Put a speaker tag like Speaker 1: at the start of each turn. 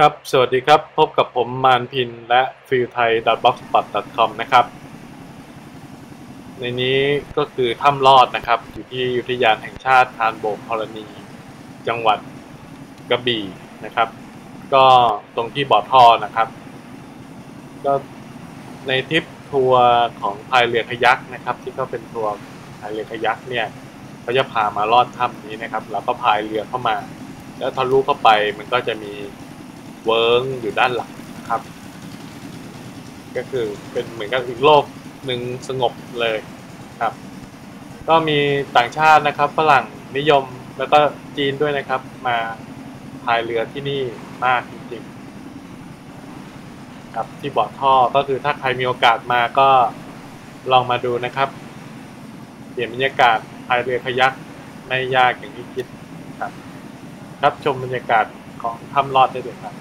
Speaker 1: ครับ สวัสดีครับ พบกับผมมานพินและฟิลไทย .blogspot.com นะครับ ในนี้ก็คือถ้ำลอดนะครับ อยู่ที่อุทยานแห่งชาติทานโบกธรณี จังหวัดกระบี่นะครับ ก็ตรงที่บ่อท่อนะครับ ก็ในทริปทัวร์ของพายเรือขยักนะครับ ที่เขาเป็นทัวร์พายเรือขยักเนี่ยเขาจะพามาลอดถ้ำนี้นะครับ เราก็พายเรือเข้ามา แล้วทะลุเข้าไปมันก็จะมี เวิร์งอยู่ด้านหลังนะครับ ก็คือเป็นเหมือนกับอีกโลกหนึ่งสงบเลยครับ ก็มีต่างชาตินะครับฝรั่งนิยมแล้วก็จีนด้วยนะครับ มาพายเรือที่นี่มากจริงๆครับที่บ่อท่อก็คือถ้าใครมีโอกาสมาก็ลองมาดูนะครับเปลี่ยนบรรยากาศพายเรือขยักไม่ยากอย่างที่คิดครับ ครับชมบรรยากาศของถ้ำลอดได้เลยครับ